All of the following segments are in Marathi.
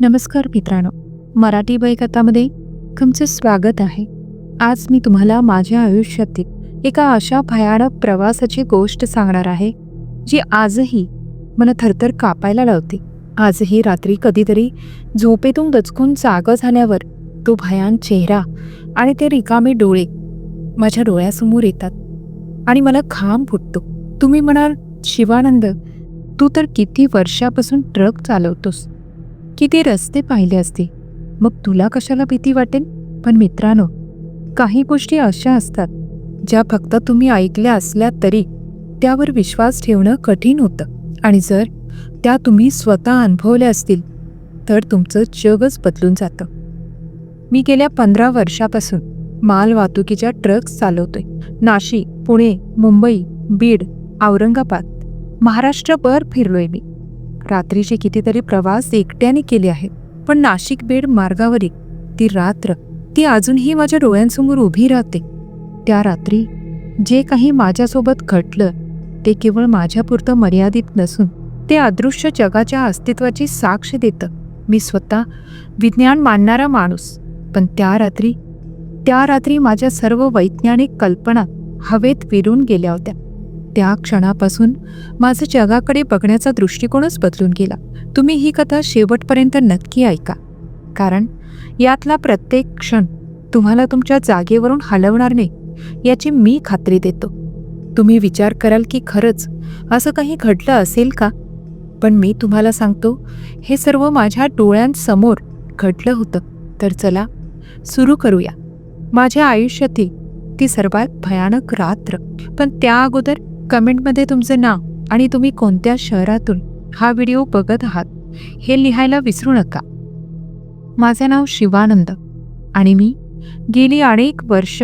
नमस्कार मित्रांनो मराठी बैकथामध्ये तुमचे स्वागत आहे. आज मी तुम्हाला माझ्या आयुष्यातील एका अशा भयानक प्रवासाची गोष्ट सांगणार आहे जी आजही मला थरथर कापायला लावते. आजही रात्री कधीतरी झोपेतून दचकून जागं झाल्यावर तो भयान चेहरा आणि ते रिकामे डोळे माझ्या डोळ्यासमोर येतात आणि मला खांब फुटतो. तुम्ही म्हणाल शिवानंद तू तर किती वर्षापासून ट्रक चालवतोस. किती रस्ते पाहिले असते. मग तुला कशाला भीती वाटेल? पण मित्रांनो काही गोष्टी अशा असतात ज्या फक्त तुम्ही ऐकल्या असल्या तरी त्यावर विश्वास ठेवणं कठीण होतं. आणि जर त्या तुम्ही स्वतः अनुभवल्या असतील तर तुमचं जगच बदलून जातं. मी गेल्या पंधरा वर्षापासून माल वाहतुकीच्या ट्रक्स चालवतोय. नाशिक पुणे मुंबई बीड औरंगाबाद महाराष्ट्रभर फिरलोय मी. रात्रीचे कितीतरी प्रवास एकट्याने केले आहेत पण नाशिक बेड मार्गावरील ती रात्र ती अजूनही माझ्या डोळ्यांसमोर उभी राहते. त्या रात्री जे काही माझ्यासोबत घडलं ते केवळ माझ्यापुरतं मर्यादित नसून ते अदृश्य जगाच्या अस्तित्वाची साक्ष देतं. मी स्वतः विज्ञान मानणारा माणूस पण त्या रात्री त्या रात्री माझ्या सर्व वैज्ञानिक कल्पना हवेत विरून गेल्या होत्या. त्या क्षणापासून माझं जगाकडे बघण्याचा दृष्टिकोनच बदलून गेला. तुम्ही ही कथा शेवटपर्यंत नक्की ऐका. कारण यातला प्रत्येक क्षण तुम्हाला तुमच्या जागेवरून हलवणार नाही याची मी खात्री देतो. तुम्ही विचार कराल की खरंच असं काही घडलं असेल का? पण मी तुम्हाला सांगतो हे सर्व माझ्या डोळ्यांसमोर घडलं होतं. तर चला सुरू करूया. माझ्या आयुष्यातील ती सर्वात भयानक रात्र. पण त्या अगोदर कमेंटमध्ये तुमचं नाव आणि तुम्ही कोणत्या शहरातून हा व्हिडिओ बघत आहात हे लिहायला विसरू नका. माझे नाव शिवानंद आणि मी गेली अनेक वर्ष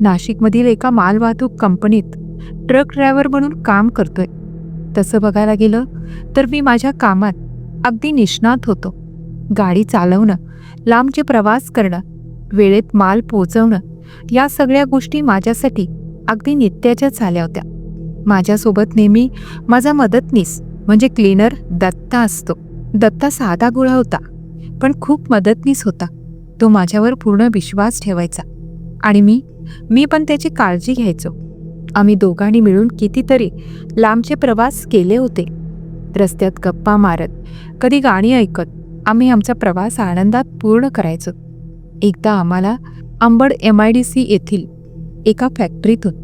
नाशिकमधील एका मालवाहतूक कंपनीत ट्रक ड्रायव्हर म्हणून काम करतोय. तसं बघायला गेलं तर मी माझ्या कामात अगदी निष्णात होतो. गाडी चालवणं लांबचे प्रवास करणं वेळेत माल पोचवणं या सगळ्या गोष्टी माझ्यासाठी अगदी नित्याच्या झाल्या होत्या. माझ्यासोबत नेहमी माझा मदतनीस म्हणजे क्लीनर दत्ता असतो. दत्ता साधा गोळा होता पण खूप मदतनीस होता. तो माझ्यावर पूर्ण विश्वास ठेवायचा. आणि मी मी पण त्याची काळजी घ्यायचो. आम्ही दोघांनी मिळून कितीतरी लांबचे प्रवास केले होते. रस्त्यात गप्पा मारत कधी गाणी ऐकत आम्ही आमचा प्रवास आनंदात पूर्ण करायचो. एकदा आम्हाला Ambad M I D C येथील एका फॅक्टरीतून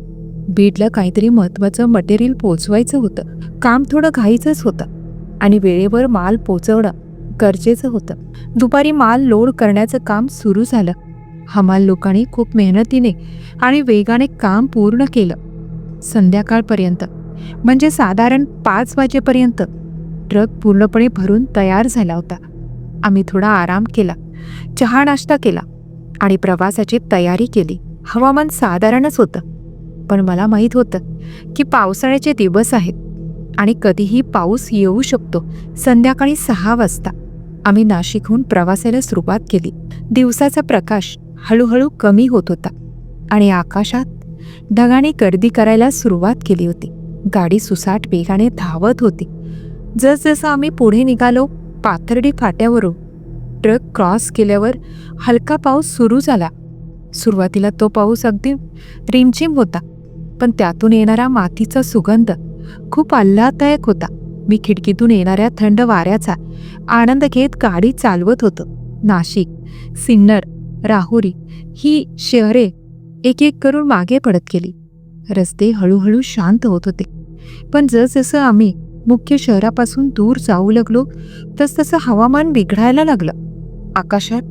बीडला काहीतरी महत्त्वाचं मटेरियल पोचवायचं होतं. काम थोडं घाईचंच होतं. आणि वेळेवर माल पोचवणं गरजेचं होतं. दुपारी माल लोड करण्याचं काम सुरू झालं. हमाल लोकांनी खूप मेहनतीने आणि वेगाने काम पूर्ण केलं. संध्याकाळपर्यंत म्हणजे साधारण पाच वाजेपर्यंत ट्रक पूर्णपणे भरून तयार झाला होता. आम्ही थोडा आराम केला चहा नाश्ता केला आणि प्रवासाची तयारी केली. हवामान साधारणच होतं. पण मला माहीत होतं की पावसाळ्याचे दिवस आहेत आणि कधीही पाऊस येऊ शकतो. संध्याकाळी सहा वाजता आम्ही नाशिकहून प्रवासाला सुरुवात केली. दिवसाचा प्रकाश हळूहळू कमी होत होता आणि आकाशात ढगाने गर्दी करायला सुरुवात केली होती. गाडी सुसाट वेगाने धावत होती. जसजसं आम्ही पुढे निघालो पाथर्डी फाट्यावरून ट्रक क्रॉस केल्यावर हलका पाऊस सुरू झाला. सुरुवातीला तो पाऊस अगदी रिमझिम होता. पण त्यातून येणारा मातीचा सुगंध खूप आल्हाददायक होता. मी खिडकीतून येणाऱ्या थंड वाऱ्याचा आनंद घेत गाडी चालवत होतो. नाशिक सिन्नर राहुरी ही शहरे एक एक करून मागे पडत गेली. रस्ते हळूहळू शांत होत होते. पण जसजसं आम्ही मुख्य शहरापासून दूर जाऊ लागलो तसतसं हवामान बिघडायला लागलं. आकाशात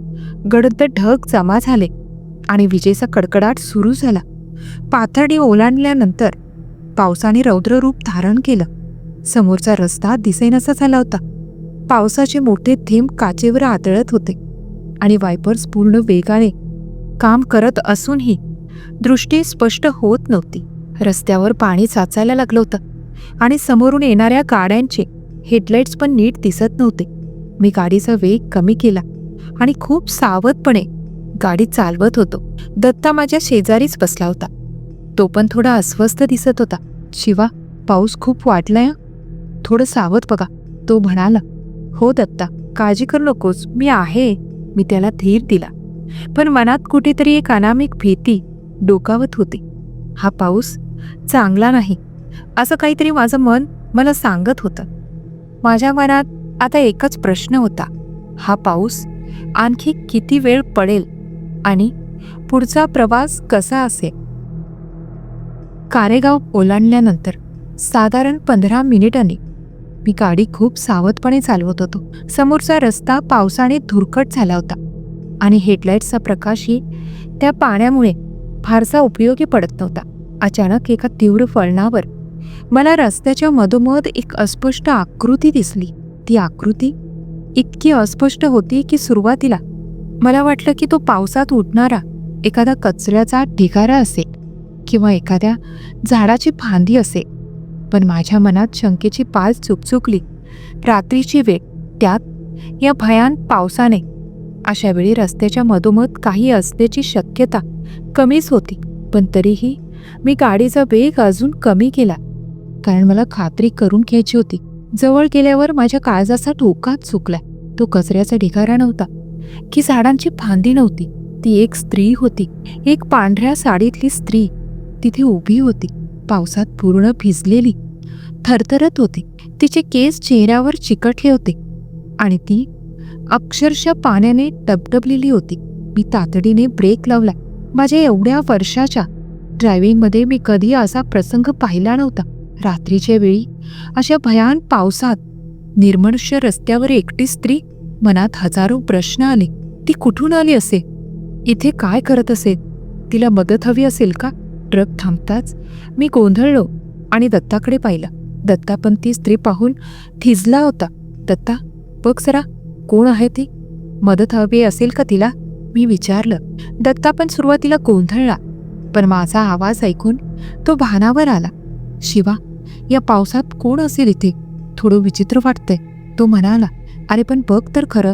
गडद ढग जमा झाले आणि विजेचा कडकडाट सुरू झाला. पाथर्डी ओलांडल्यानंतर पावसाने रौद्ररूप धारण केलं. समोरचा रस्ता दिसेनासा झाला होता. पावसाचे मोठे थेंब काचेवर आदळत होते आणि वायपर्स पूर्ण वेगाने काम करत असूनही दृष्टी स्पष्ट होत नव्हती. रस्त्यावर पाणी साचायला लागलं होतं आणि समोरून येणाऱ्या गाड्यांचे हेडलाईट्स पण नीट दिसत नव्हते. मी गाडीचा वेग कमी केला आणि खूप सावधपणे गाडी चालवत होतो. दत्ता माझ्या शेजारीच बसला होता. तो पण थोडा अस्वस्थ दिसत होता. शिवा पाऊस खूप वाटलाय थोडं सावध बघा तो म्हणाला. हो दत्ता काळजी करू नकोस मी आहे. मी त्याला धीर दिला. पण मनात कुठेतरी एक अनामिक भीती डोकावत होती. हा पाऊस चांगला नाही असं काहीतरी माझं मन मला सांगत होतं. माझ्या मनात आता एकच प्रश्न होता. हा पाऊस आणखी किती वेळ पडेल? आणि पुढचा प्रवास कसा असेल? कारेगाव ओलांडल्यानंतर साधारण पंधरा मिनिटांनी मी गाडी खूप सावधपणे चालवत होतो. समोरचा रस्ता पावसाने धुरकट झाला होता आणि हेडलाईट्सचा प्रकाशही त्या पाण्यामुळे फारसा उपयोगी पडत नव्हता. अचानक एका तीव्र फळणावर मला रस्त्याच्या मधोमध एक अस्पष्ट आकृती दिसली. ती आकृती इतकी अस्पष्ट होती की सुरुवातीला मला वाटलं की तो पावसात उठणारा एखादा कचऱ्याचा ढिगारा असे किंवा एखाद्या झाडाची फांदी असे पण माझ्या मनात शंकेची पाल चुकचुकली रात्रीची वेळ त्यात या भयान पावसाने अशा वेळी रस्त्याच्या मधोमध काही असण्याची शक्यता कमीच होती पण तरीही मी गाडीचा वेग अजून कमी केला. कारण मला खात्री करून घ्यायची होती. जवळ गेल्यावर माझ्या काळजाचा ठोकाच चुकला. तो कचऱ्याचा ढिगारा नव्हता. की झाडांची फांदी नव्हती. ती एक स्त्री होती. एक पांढऱ्या साडीतली स्त्री. तिथे उभी होती. पावसात पूर्ण भिजलेली. थरथरत होती. तिचे केस चेहऱ्यावर चिकटले होते. आणि ती अक्षरशः पाण्याने डबडबलेली होती. मी तातडीने ब्रेक लावला. माझ्या एवढ्या वर्षाच्या ड्रायव्हिंगमध्ये मी कधी असा प्रसंग पाहिला नव्हता. रात्रीच्या वेळी अशा भयान पावसात निर्मनुष्य रस्त्यावर एकटी स्त्री मनात हजारो प्रश्न आले. ती कुठून आली असे? इथे काय करत असे? तिला मदत हवी असेल का? ट्रक थांबताच मी गोंधळलो आणि दत्ताकडे पाहिलं. दत्ता पण ती स्त्री पाहून थिजला होता. दत्ता बघ सरा कोण आहे ती? मदत हवी असेल का तिला? मी विचारलं. दत्ता पण सुरुवातीला गोंधळला पण माझा आवाज ऐकून तो भानावर आला. शिवा या पावसात कोण असेल इथे? थोडं विचित्र वाटतंय तो म्हणाला. अरे पण बघ तर खरं.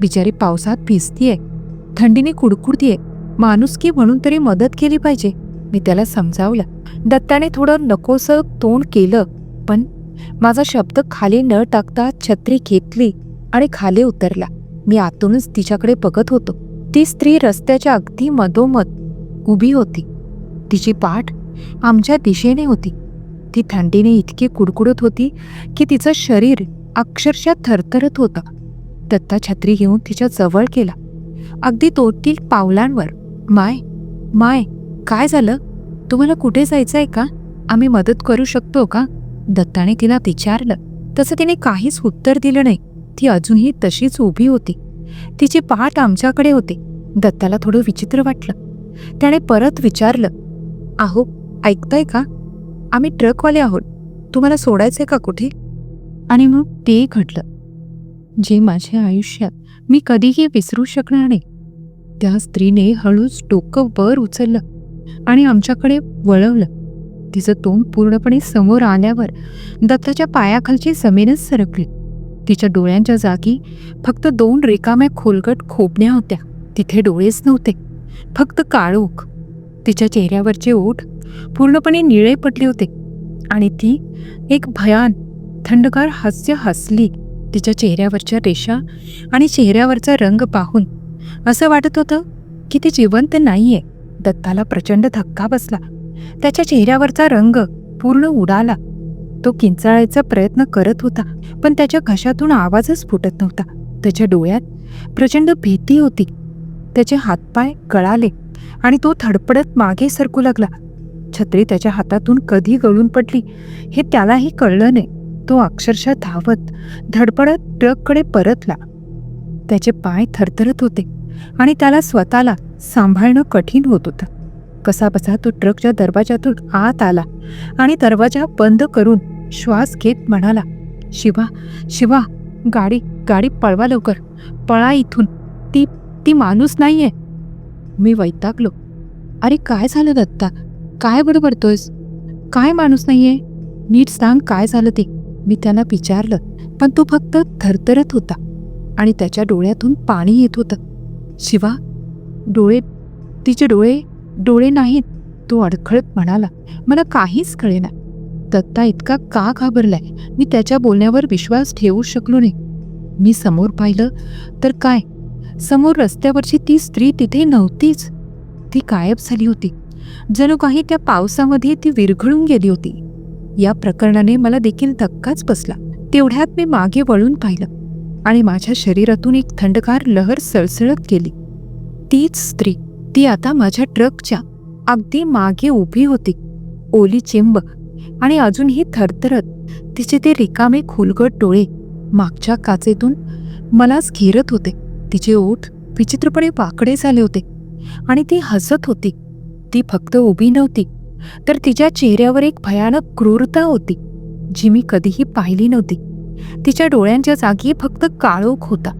बिचारी पावसात भिजतीये. थंडीने कुडकुडतीये. माणुसकी म्हणून तरी मदत केली पाहिजे. मी त्याला समजावलं. दत्ताने थोडं नकोसं तोंड केलं पण माझा शब्द खाली न टाकता छत्री घेतली आणि खाली उतरला. मी आतूनच तिच्याकडे बघत होतो. ती स्त्री रस्त्याच्या अगदी मधोमध उभी होती. तिची पाठ आमच्या दिशेने होती. ती थंडीने इतकी कुडकुडत होती की तिचं शरीर अक्षरशः थरथरत होता. दत्ता छत्री घेऊन तिच्या जवळ केला अगदी दोन पावलांवर माय माय काय झालं? तुम्हाला कुठे जायचं आहे का? आम्ही मदत करू शकतो का? दत्ताने तिला विचारलं. तसं तिने काहीच उत्तर दिलं नाही. ती अजूनही तशीच उभी होती. तिची पाठ आमच्याकडे होते. दत्ताला थोडं विचित्र वाटलं. त्याने परत विचारलं आहो ऐकताय का? आम्ही ट्रकवाले आहोत. तुम्हाला सोडायचं आहे का कुठे? आणि मग ते घडलं. जे माझ्या आयुष्यात मी कधीही विसरू शकणार नाही. त्या स्त्रीने हळूच डोकं वर उचललं आणि आमच्याकडे वळवलं. तिचं तोंड पूर्णपणे समोर आल्यावर दत्ताच्या पायाखालची जमीनच सरकली. तिच्या डोळ्यांच्या जागी फक्त दोन रिकाम्या खोलगट खोबण्या होत्या. तिथे डोळेच नव्हते. फक्त काळोख. तिच्या चेहऱ्यावरचे ओठ पूर्णपणे निळे पडले होते आणि ती एक भयान थंडगार हास्य हसली तिच्या चेहऱ्यावरच्या रेषा आणि चेहऱ्यावरचा रंग पाहून. असं वाटत होतं की ती जिवंत नाहीये. दत्ताला प्रचंड धक्का बसला. त्याच्या चेहऱ्यावरचा रंग पूर्ण उडाला. तो किंचाळायचा प्रयत्न करत होता पण त्याच्या घशातून आवाजच फुटत नव्हता. त्याच्या डोळ्यात प्रचंड भीती होती. त्याचे हातपाय गळाले आणि तो थडपडत मागे सरकू लागला. छत्री त्याच्या हातातून कधी गळून पडली हे त्यालाही कळलं नाही. तो अक्षरशः धावत धडपडत ट्रककडे परतला. त्याचे पाय थरथरत होते आणि त्याला स्वतःला सांभाळणं कठीण होत होतं. कसाबसा तो ट्रकच्या दरवाजातून आत आला आणि दरवाजा बंद करून श्वास घेत म्हणाला शिवा शिवा गाडी गाडी पळवा लवकर. पळा इथून. ती ती माणूस नाहीये. मी वैतागलो. अरे काय झालं दत्ता? काय बडबडतोयस? काय माणूस नाहीये? नीट सांग काय झालं ते. मी त्यांना विचारलं पण तो फक्त थरथरत होता आणि त्याच्या डोळ्यातून पाणी येत होतं. शिवा डोळे तिचे डोळे डोळे नाहीत तो अडखळत म्हणाला. मला काहीच कळेना. दत्ता इतका का घाबरलाय? मी त्याच्या बोलण्यावर विश्वास ठेवू शकलो नाही. मी समोर पाहिलं तर काय? समोर रस्त्यावरची ती स्त्री तिथे नव्हतीच. ती गायब झाली होती. जणू काही त्या पावसामध्ये ती विरघळून गेली होती. या प्रकरणाने मला देखील धक्काच बसला. तेवढ्यात मी मागे वळून पाहिलं आणि माझ्या शरीरातून एक थंडगार लहर सळसळत गेली. तीच स्त्री ती आता माझ्या ट्रकच्या अगदी मागे उभी होती. ओली चिंब आणि अजूनही थरथरत तिचे ते रिकामे खुलगट डोळे मागच्या काचेतून मलाच घेरत होते. तिचे ओठ विचित्रपणे वाकडे झाले होते आणि ती हसत होती. ती फक्त उभी नव्हती. तर तिच्या चेहऱ्यावर एक भयानक क्रूरता होती जी मी कधीही पाहिली नव्हती. तिच्या डोळ्यांच्या जागी फक्त काळोख होता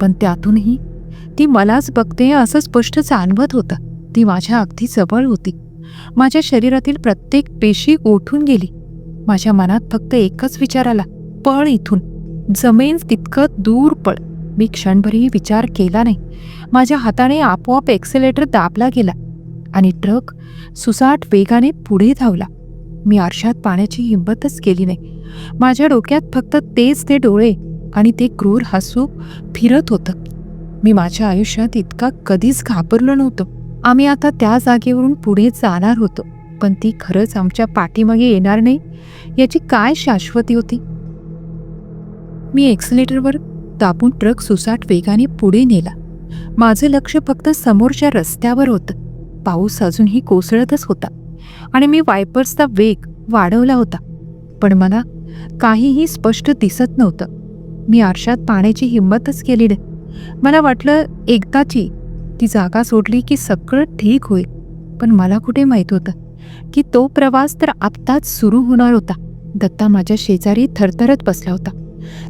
पण त्यातूनही ती मलाच बघते असं स्पष्ट जाणवत होतं. ती माझ्या अगदी जवळ होती. माझ्या शरीरातील प्रत्येक पेशी ओठून गेली. माझ्या मनात फक्त एकच विचार आला पळ इथून. जमेन तितकं दूर पळ. मी क्षणभरही विचार केला नाही. माझ्या हाताने आपोआप एक्सेलेटर दाबला गेला. आणि ट्रक सुसाट वेगाने पुढे धावला. मी आरशात पाण्याची हिंमतच केली नाही. माझ्या डोक्यात फक्त तेच ते डोळे आणि ते क्रूर हसू फिरत होतं. मी माझ्या आयुष्यात इतका कधीच घाबरलो नव्हतो. आम्ही आता त्या जागेवरून पुढे जाणार होतो पण ती खरंच आमच्या पाठीमागे येणार नाही याची काय शाश्वती होती? मी एक्सिलेटरवर दाबून ट्रक सुसाट वेगाने पुढे नेला. माझं लक्ष फक्त समोरच्या रस्त्यावर होतं. पाऊस अजूनही कोसळतच होता आणि मी वायपर्सचा वेग वाढवला होता. पण मला काहीही स्पष्ट दिसत नव्हतं. मी आरशात पाण्याची हिंमतच केली नाही. मला वाटलं एकदाची ती जागा सोडली की सगळं ठीक होईल. पण मला कुठे माहीत होतं की तो प्रवास तर आत्ताच सुरू होणार होता. दत्ता माझ्या शेजारी थरथरत बसला होता.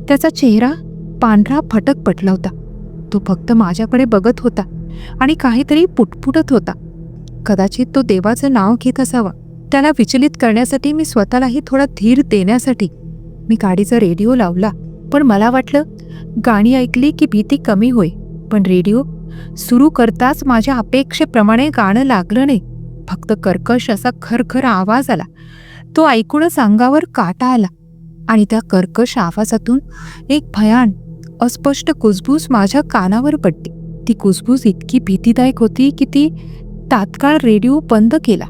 त्याचा चेहरा पांढरा फटक पटला होता. तो फक्त माझ्याकडे बघत होता आणि काहीतरी पुटपुटत होता. कदाचित तो देवाचं नाव घेत असावा. त्याला विचलित करण्यासाठी मी स्वतःलाही थोडा धीर देण्यासाठी. मी गाडीचा रेडिओ लावला पण मला वाटलं गाणी ऐकली की भीती कमी होई पण रेडिओ सुरू करताच माझ्या अपेक्षेप्रमाणे गाणं लागलं नाही. फक्त कर्कश असा खरखर आवाज आला. तो ऐकूनच अंगावर काटा आला आणि त्या कर्कश आवाजातून एक भयान अस्पष्ट कुजबूज माझ्या कानावर पडली. ती कुजबूज इतकी भीतीदायक होती की ती तात्काळ रेडिओ बंद केला.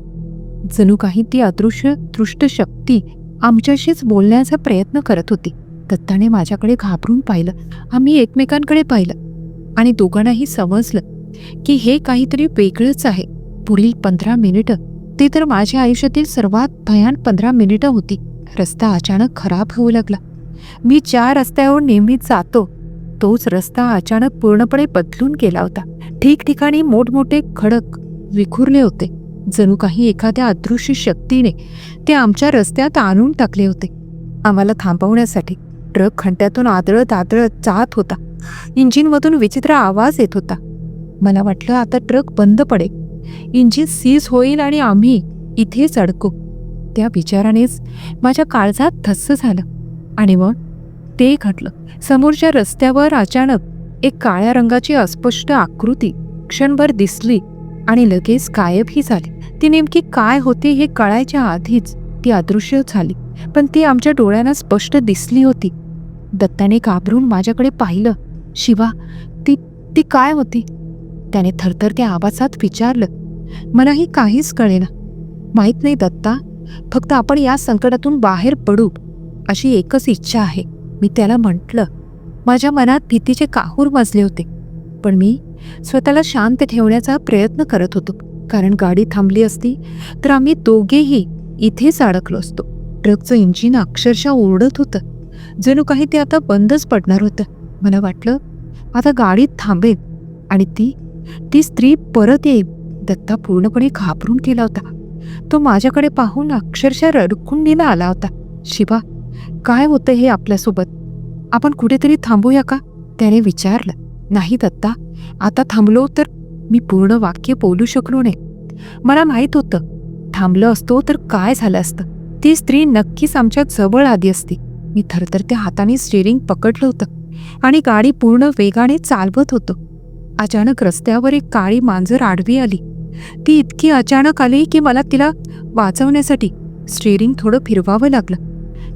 जणू काही ती अदृश्य दृष्ट शक्ती आमच्याशीच बोलण्याचा प्रयत्न करत होती. दत्ताने माझ्याकडे घाबरून पाहिलं. आम्ही एकमेकांकडे पाहिलं. आणि दोघांनाही समजलं की हे काहीतरी वेगळंच आहे. पुढील पंधरा मिनिटं ते तर माझ्या आयुष्यातील सर्वात भयान पंधरा मिनिटं होती. रस्ता अचानक खराब होऊ लागला. मी ज्या रस्त्यावर नेहमी जातो तोच रस्ता अचानक पूर्णपणे बदलून गेला होता. ठिकठिकाणी मोठमोठे खडक विखुरले होते. जणू काही एखाद्या अदृश्य शक्तीने ते आमच्या रस्त्यात आणून टाकले होते. आम्हाला थांबवण्यासाठी ट्रक खंड्यातून आदळत आदळत जात होता. इंजिनमधून विचित्र आवाज येत होता. मला वाटलं आता ट्रक बंद पडेल. इंजिन सीज होईल आणि आम्ही इथेच अडकू. त्या विचारानेच माझ्या काळजात धस्स झालं. आणि मग ते घडलं. समोरच्या रस्त्यावर अचानक एक काळ्या रंगाची अस्पष्ट आकृती क्षणभर दिसली. आणि लगेच गायबही झाली. ती नेमकी काय होती हे कळायच्या आधीच ती अदृश्य झाली पण ती आमच्या डोळ्यांना स्पष्ट दिसली होती. दत्ताने घाबरून माझ्याकडे पाहिलं. शिवा ती ती काय होती? त्याने थरथरत्या आवाजात विचारलं. मलाही काहीच कळेना. माहीत नाही दत्ता फक्त आपण या संकटातून बाहेर पडू अशी एकच इच्छा आहे. मी त्याला म्हटलं. माझ्या मनात भीतीचे काहूर माजले होते. पण मी स्वतःला शांत ठेवण्याचा प्रयत्न करत होतो. कारण गाडी थांबली असती तर आम्ही दोघेही इथेच अडकलो असतो. ट्रकचं इंजिन अक्षरशः ओरडत होतं. जणू काही ते आता बंदच पडणार होतं. मला वाटलं आता गाडीत थांबेल आणि ती ती स्त्री परत येईल. दत्ता पूर्णपणे घाबरून गेला होता. तो माझ्याकडे पाहून अक्षरशः रडकुंडीला आला होता. शिवा काय होतं हे आपल्यासोबत? आपण कुठेतरी थांबूया का? त्याने विचारलं. नाही दत्ता आता थांबलो तर मी पूर्ण वाक्य बोलू शकलो नाही. मला माहीत होतं थांबलं असतो तर काय झालं असतं. ती स्त्री नक्कीच आमच्या जवळ आली असती. मी थरथरत्या हाताने स्टेरिंग पकडलं होतं आणि गाडी पूर्ण वेगाने चालवत होतो. अचानक रस्त्यावर एक काळी मांजर आडवी आली. ती इतकी अचानक आली की मला तिला वाचवण्यासाठी स्टेरिंग थोडं फिरवावं लागलं.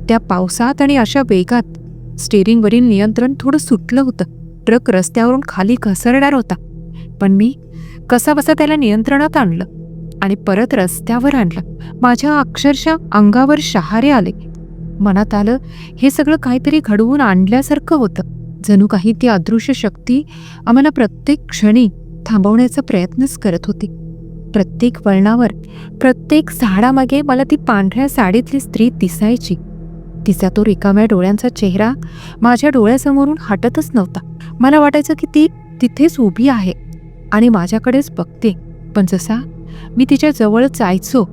त्या पावसात आणि अशा वेगात स्टेअरिंगवरील नियंत्रण थोडं सुटलं होतं. ट्रक रस्त्यावरून खाली घसरणार होता. पण मी कसाबसा त्याला नियंत्रणात आणलं आणि परत रस्त्यावर आणलं. माझ्या अक्षरशः अंगावर शहारे आले. मनात आलं हे सगळं काहीतरी घडवून आणल्यासारखं होतं. जणू काही ती अदृश्य शक्ती आम्हाला प्रत्येक क्षणी थांबवण्याचा प्रयत्नच करत होती. प्रत्येक वळणावर प्रत्येक झाडामागे मला ती पांढऱ्या साडीतली स्त्री दिसायची. तिचा तो रिकाम्या डोळ्यांचा चेहरा माझ्या डोळ्यासमोरून हटतच नव्हता. मला वाटायचं की ती तिथेच उभी आहे आणि माझ्याकडेच बघते. पण जसा मी तिच्या जवळ जायचो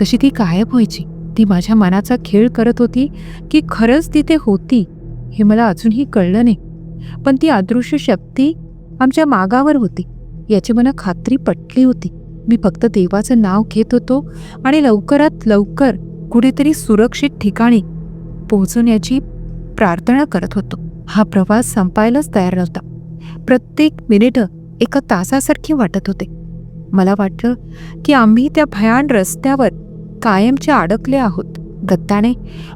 तशी ती गायब व्हायची. ती माझ्या मनाचा खेळ करत होती की खरंच तिथे होती हे मला अजूनही कळलं नाही. पण ती अदृश्य शक्ती आमच्या मागावर होती याची मला खात्री पटली होती. मी फक्त देवाचं नाव घेत होतो आणि लवकरात लवकर कुठेतरी सुरक्षित ठिकाणी पोहोचण्याची प्रार्थना करत होतो. हा प्रवास संपायलाच तयार नव्हता. प्रत्येक मिनिटं एका तासासारखी वाटत होते. मला वाटलं की आम्ही त्या भयान रस्त्यावर कायमचे अडकले आहोत. दत्ताने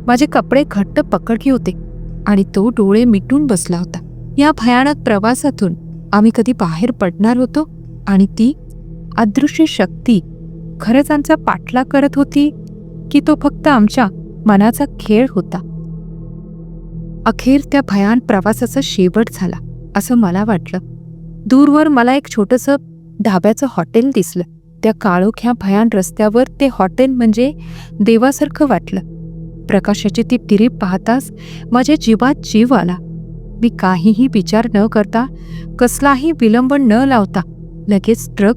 माझे कपडे घट्ट पकडले होते आणि तो डोळे मिटून बसला होता. या भयानक प्रवासातून आम्ही कधी बाहेर पडणार होतो आणि ती अदृश्य शक्ती खरंच आमचा पाठलाग करत होती की तो फक्त आमच्या मनाचा खेळ होता. अखेर त्या भयान प्रवासाचा शेवट झाला असं मला वाटलं. दूरवर मला एक छोटंसं ढाब्याचं हॉटेल दिसलं. त्या काळोख्या भयान रस्त्यावर ते हॉटेल म्हणजे देवासारखं वाटलं. प्रकाशाची ती टिरीप पाहताच माझ्या जीवात जीव आला. मी काहीही विचार न करता कसलाही विलंब न लावता लगेच ट्रक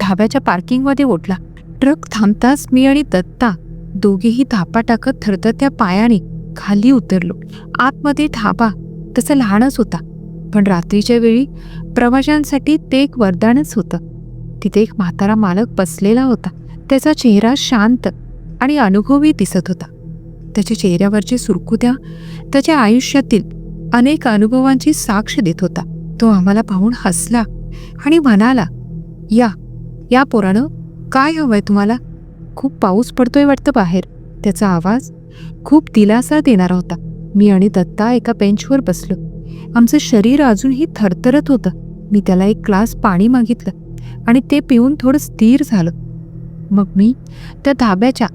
ढाब्याच्या पार्किंगमध्ये ओढला. ट्रक थांबताच मी आणि दत्ता दोघेही धापा टाकत थरथरत्या पायाने खाली उतरलो. आतमध्ये धाबा तसा लहानच होता. पण रात्रीच्या वेळी प्रवाशांसाठी ते एक वरदानच होतं. तिथे एक म्हातारा मालक बसलेला होता. त्याचा चेहरा शांत आणि अनुभवी दिसत होता. त्याच्या चेहऱ्यावरची सुरकुत्या त्याच्या आयुष्यातील अनेक अनुभवांची साक्ष देत होता. तो आम्हाला पाहून हसला आणि म्हणाला या या पोरानं काय हवंय तुम्हाला? खूप पाऊस पडतोय वाटतं बाहेर. त्याचा आवाज खूप दिलासा देणारा होता. मी आणि दत्ता एका बेंचवर बसलो. आमचं शरीर अजूनही थरथरत होतं. मी त्याला एक ग्लास पाणी मागितलं आणि ते पिऊन थोडं स्थिर झालं. मग मी त्या धाब्याच्या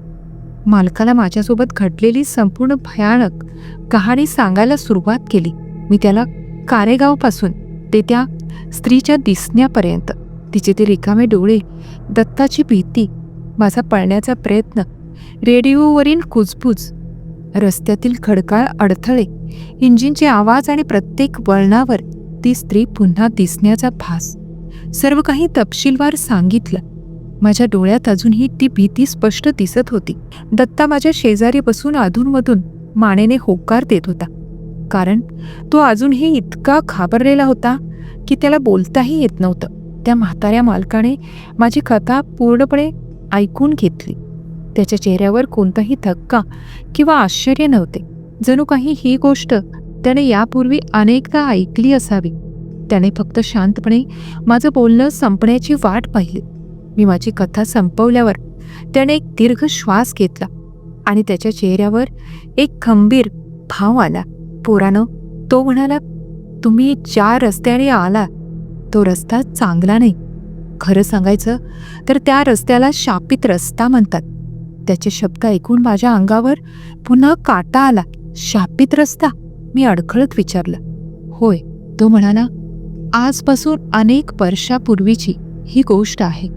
मालकाला माझ्यासोबत घडलेली संपूर्ण भयानक कहाणी सांगायला सुरुवात केली. मी त्याला कारेगावपासून ते त्या स्त्रीच्या दिसण्यापर्यंत तिचे ते रिकामे डोळे दत्ताची भीती माझा पळण्याचा प्रयत्न. रेडिओवरील कुजबूज रस्त्यातील खडकाळ अडथळे इंजिनचे आवाज आणि प्रत्येक वळणावर ती स्त्री पुन्हा दिसण्याचा भास. सर्व काही तपशीलवार सांगितलं. माझ्या डोळ्यात अजूनही ती भीती स्पष्ट दिसत होती. दत्ता माझ्या शेजारी बसून अधूनमधून मानेने होकार देत होता. कारण तो अजूनही इतका घाबरलेला होता की त्याला बोलताही येत नव्हतं. त्या म्हाताऱ्या मालकाने माझी कथा पूर्णपणे ऐकून घेतली. त्याच्या चेहऱ्यावर कोणताही धक्का किंवा आश्चर्य नव्हते. जणू काही ही गोष्ट त्याने यापूर्वी अनेकदा ऐकली असावी. त्याने फक्त शांतपणे माझं बोलणं संपण्याची वाट पाहिली. मी माझी कथा संपवल्यावर त्याने एक दीर्घ श्वास घेतला आणि त्याच्या चेहऱ्यावर एक खंबीर भाव आला. पोरानं तो म्हणाला तुम्ही ज्या रस्त्याने आला तो रस्ता चांगला नाही. खरं सांगायचं तर त्या रस्त्याला शापित रस्ता म्हणतात. त्याचे शब्द ऐकून माझ्या अंगावर पुन्हा काटा आला. शापित रस्ता? मी अडखळत विचारलं. होय तो म्हणाला आजपासून अनेक वर्षापूर्वीची ही गोष्ट आहे.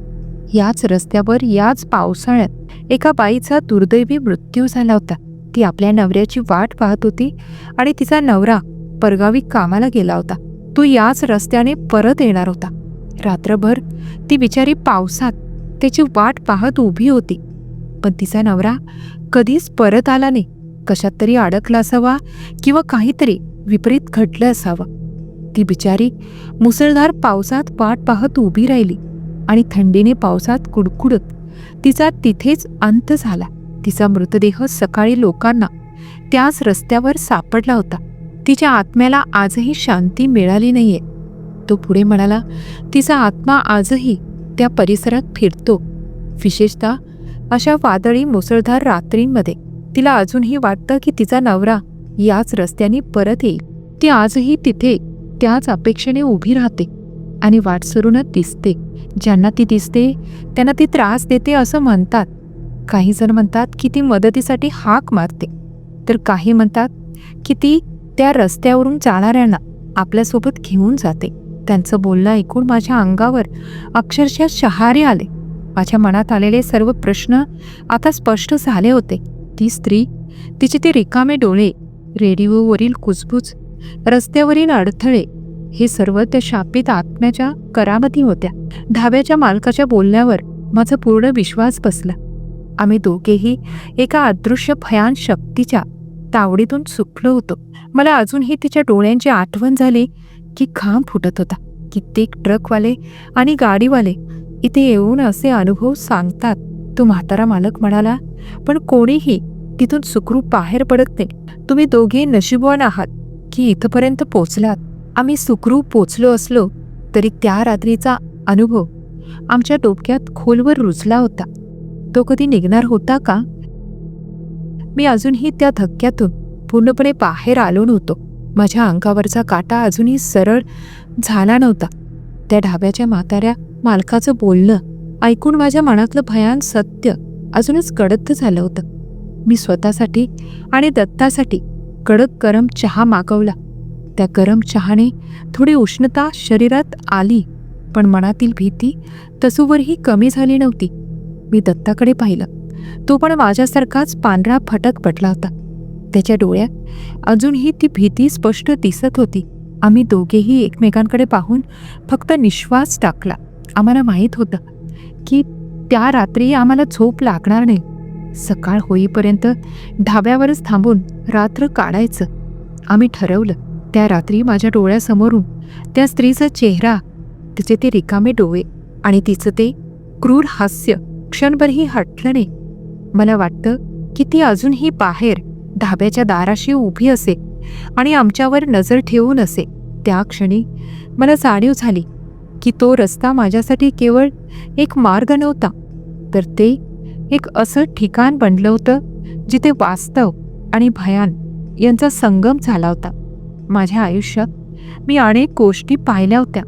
याच रस्त्यावर याच पावसाळ्यात एका बाईचा दुर्दैवी मृत्यू झाला होता. ती आपल्या नवऱ्याची वाट पाहत होती आणि तिचा नवरा परगावी कामाला गेला होता. तो याच रस्त्याने परत येणार होता. रात्रभर ती बिचारी पावसात त्याची वाट पाहत उभी होती. पण तिचा नवरा कधीच परत आला नाही. कशात तरी अडकला असावा किंवा काहीतरी विपरीत घडलं असावं. ती बिचारी मुसळधार पावसात वाट पाहत उभी राहिली आणि थंडीने पावसात कुडकुडत तिचा तिथेच अंत झाला. तिचा मृतदेह सकाळी लोकांना त्याच रस्त्यावर सापडला होता. तिच्या आत्म्याला आजही शांती मिळाली नाहीये. तो पुढे म्हणाला तिचा आत्मा आजही त्या परिसरात फिरतो. विशेषतः अशा वादळी मुसळधार रात्रींमध्ये. तिला अजूनही वाटतं की तिचा नवरा याच रस्त्याने परत येईल. ती आजही तिथे त्याच अपेक्षेने उभी राहते आणि वाट सरूनच दिसते. ज्यांना ती दिसते त्यांना ती त्रास देते असं म्हणतात. काही जण म्हणतात की ती मदतीसाठी हाक मारते. तर काही म्हणतात की ती त्या रस्त्यावरून जाणाऱ्यांना आपल्यासोबत घेऊन जाते. त्यांचं बोलणं ऐकून माझ्या अंगावर अक्षरशः शहारे आले. माझ्या मनात आलेले सर्व प्रश्न आता स्पष्ट झाले होते. ती स्त्री तिचे ते रिकामे डोळे रेडिओवरील कुजबूज रस्त्यावरील अडथळे हे सर्व त्या शापित आत्म्याच्या करामती होत्या. ढाब्याच्या मालकाच्या बोलण्यावर माझा पूर्ण विश्वास बसला. आम्ही दोघेही एका अदृश्य भयान शक्तीच्या तावडीतून सुटलो होतो. मला अजूनही तिच्या डोळ्यांची आठवण झाली की घाम फुटत होता. कित्येक ट्रकवाले आणि गाडीवाले इथे येऊन असे अनुभव सांगतात. तो म्हातारा मालक म्हणाला पण कोणीही तिथून सुखरूप बाहेर पडत नाही. तुम्ही दोघे नशिबवान आहात की इथपर्यंत पोचलात. आम्ही सुखरूप पोचलो असलो तरी त्या रात्रीचा अनुभव आमच्या डोक्यात खोलवर रुजला होता. तो कधी निघणार होता का? मी अजूनही त्या धक्क्यातून पूर्णपणे बाहेर आलो नव्हतो. माझ्या अंगावरचा काटा अजूनही सरळ झाला नव्हता. त्या ढाब्याच्या म्हाताऱ्या मालकाचं बोलणं ऐकून माझ्या मनातलं भयान सत्य अजूनच कडद्ध झालं होतं. मी स्वतःसाठी आणि दत्तासाठी कडक गरम चहा मागवला. त्या गरम चहाने थोडी उष्णता शरीरात आली पण मनातील भीती तसूवरही कमी झाली नव्हती. मी दत्ताकडे पाहिलं. तो पण माझ्यासारखाच पांढरा फटक पडला होता. त्याच्या डोळ्यात अजूनही ती भीती स्पष्ट दिसत होती. आम्ही दोघेही एकमेकांकडे पाहून फक्त निश्वास टाकला. आम्हाला माहीत होतं की त्या रात्री आम्हाला झोप लागणार नाही. सकाळ होईपर्यंत ढाब्यावरच थांबून रात्र काढायचं. आम्ही ठरवलं त्या रात्री माझ्या डोळ्यासमोरून त्या स्त्रीचा चेहरा तिचे ते रिकामे डोळे आणि तिचं ते क्रूर हास्य क्षणभरही हटलं नाही. मला वाटतं की ती अजूनही बाहेर ढाब्याच्या दाराशी उभी असे आणि आमच्यावर नजर ठेवून असे. त्या क्षणी मला जाणीव झाली की तो रस्ता माझ्यासाठी केवळ एक मार्ग नव्हता तर ते एक असं ठिकाण बनलं होतं जिथे वास्तव आणि भयान यांचा संगम झाला होता. माझ्या आयुष्यात मी अनेक गोष्टी पाहिल्या होत्या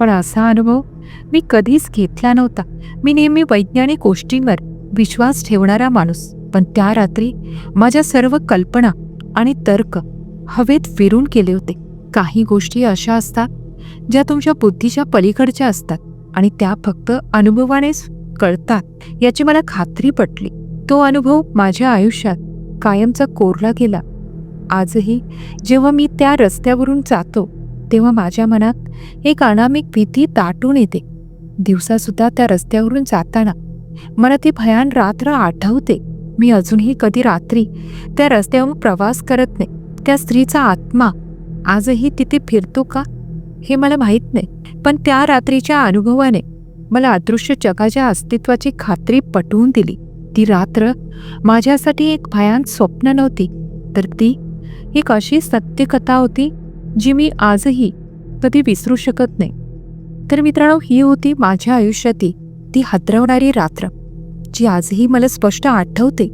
पण असा अनुभव मी कधीच घेतला नव्हता. मी नेहमी वैज्ञानिक गोष्टींवर विश्वास ठेवणारा माणूस. पण त्या रात्री माझ्या सर्व कल्पना आणि तर्क हवेत फिरून केले होते. काही गोष्टी अशा असतात ज्या तुमच्या बुद्धीच्या पलीकडच्या असतात आणि त्या फक्त अनुभवानेच कळतात याची मला खात्री पटली. तो अनुभव माझ्या आयुष्यात कायमचा कोरला गेला. आजही जेव्हा मी त्या रस्त्यावरून जातो तेव्हा माझ्या मनात एक अनामिक भीती दाटून येते. दिवसासुद्धा त्या रस्त्यावरून जाताना मला ती भयान रात्र आठवते. मी अजूनही कधी रात्री त्या रस्त्यावर प्रवास करत नाही. त्या स्त्रीचा आत्मा आजही तिथे फिरतो का? हे मला माहीत नाही. पण त्या रात्रीच्या अनुभवाने मला अदृश्य जगाच्या अस्तित्वाची खात्री पटवून दिली. ती रात्र माझ्यासाठी एक भयान स्वप्न नव्हती तर ती एक अशी सत्यकथा होती जी मी आजही कधी विसरू शकत नाही. तर मित्रांनो ही होती माझ्या आयुष्यातील ती हदरवणारी रात्र. जी आजही मला स्पष्ट आठवते.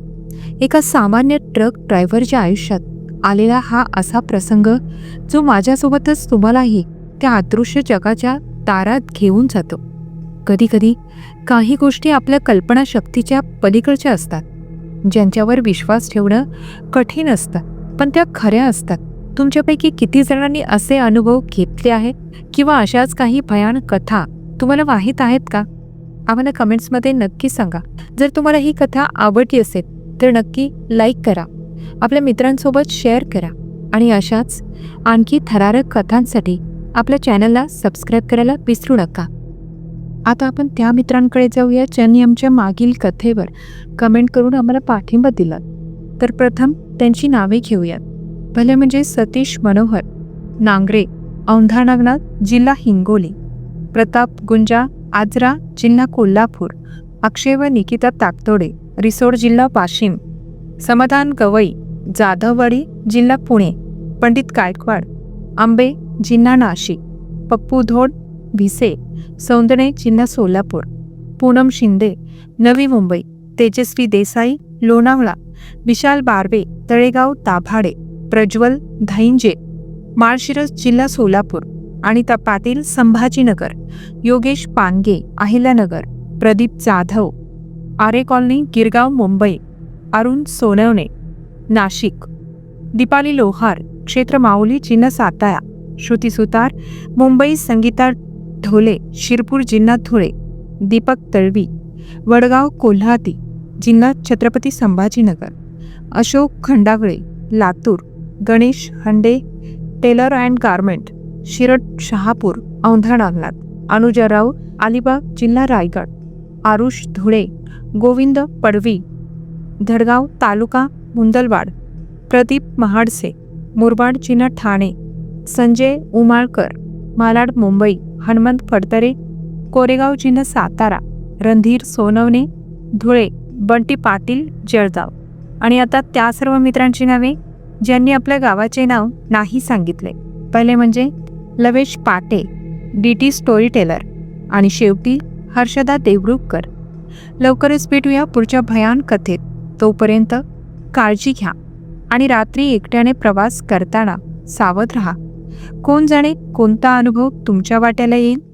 एका सामान्य ट्रक ड्रायव्हरच्या आयुष्यात आलेला हा असा प्रसंग जो माझ्यासोबतच तुम्हालाही त्या अदृश्य जगाच्या दारात घेऊन जातो. कधीकधी काही गोष्टी आपल्या कल्पनाशक्तीच्या पलीकडच्या असतात ज्यांच्यावर विश्वास ठेवणं कठीण असतं पण त्या खऱ्या असतात. तुमच्यापैकी किती जणांनी असे अनुभव घेतले आहेत? किंवा अशाच काही भयान कथा तुम्हाला माहीत आहेत का? आम्हाला कमेंट्समध्ये नक्की सांगा. जर तुम्हाला ही कथा आवडली असेल तर नक्की लाईक करा. आपल्या मित्रांसोबत शेअर करा. आणि अशाच आणखी थरारक कथांसाठी आपल्या चॅनलला सबस्क्राईब करायला विसरू नका. आता आपण त्या मित्रांकडे जाऊया ज्यांनी आमच्या मागील कथेवर कमेंट करून आम्हाला पाठिंबा दिला. तर प्रथम त्यांची नावे घेऊयात. भले म्हणजे सतीश मनोहर नांगरे औंधा नागनाथ जिल्हा हिंगोली प्रताप गुंजा आजरा जिल्हा कोल्हापूर अक्षय व निकिता ताकतोडे रिसोड जिल्हा वाशिम समाधान गवई जाधववाडी जिल्हा पुणे पंडित गायकवाड आंबे जिल्हा नाशिक पप्पू धोड भिसे सौंदणे जिल्हा सोलापूर पूनम शिंदे नवी मुंबई तेजस्वी देसाई लोणावळा विशाल बारबे तळेगाव दाभाडे प्रज्वल धाईंजे माळशिरस जिल्हा सोलापूर आणि तपातील पाटील संभाजीनगर योगेश पानगे अहिल्यानगर प्रदीप जाधव आरे कॉलनी गिरगाव मुंबई अरुण सोनवणे नाशिक दीपाली लोहार क्षेत्र माऊली जिल्हा साताया श्रुती सुतार मुंबई संगीता ढोले शिरपूर जिल्हा धुळे दीपक तळवी वडगाव कोल्हाती जिल्हा Chhatrapati Sambhajinagar Ashok Khandagale Latur Ganesh Hande tailor and garment Shirat Shahapur Aundha Nagnath Anujrao Alibag जिल्हा रायगड. आरुष धुळे गोविंद पडवी. धडगाव तालुका मुंदलवाड. प्रदीप महाडसे मुरबाड जिल्हा ठाणे. संजय उमाळकर मालाड मुंबई. हनुमंत फडतरे कोरेगाव जिल्हा सातारा. रणधीर सोनवणे धुळे. बंटी पाटील जळगाव. आणि आता त्या सर्व मित्रांची नावे ज्यांनी आपल्या गावाचे नाव नाही सांगितले. पहिले म्हणजे लवेश पाटे डी टी स्टोरी टेलर आणि शेवटी हर्षदा देवरुखकर. लवकरच भेटूया पुढच्या भयान कथेत. तोपर्यंत काळजी घ्या आणि रात्री एकट्याने प्रवास करताना सावध राहा. कोण जाणे कोणता अनुभव तुमच्या वाट्याला येईल?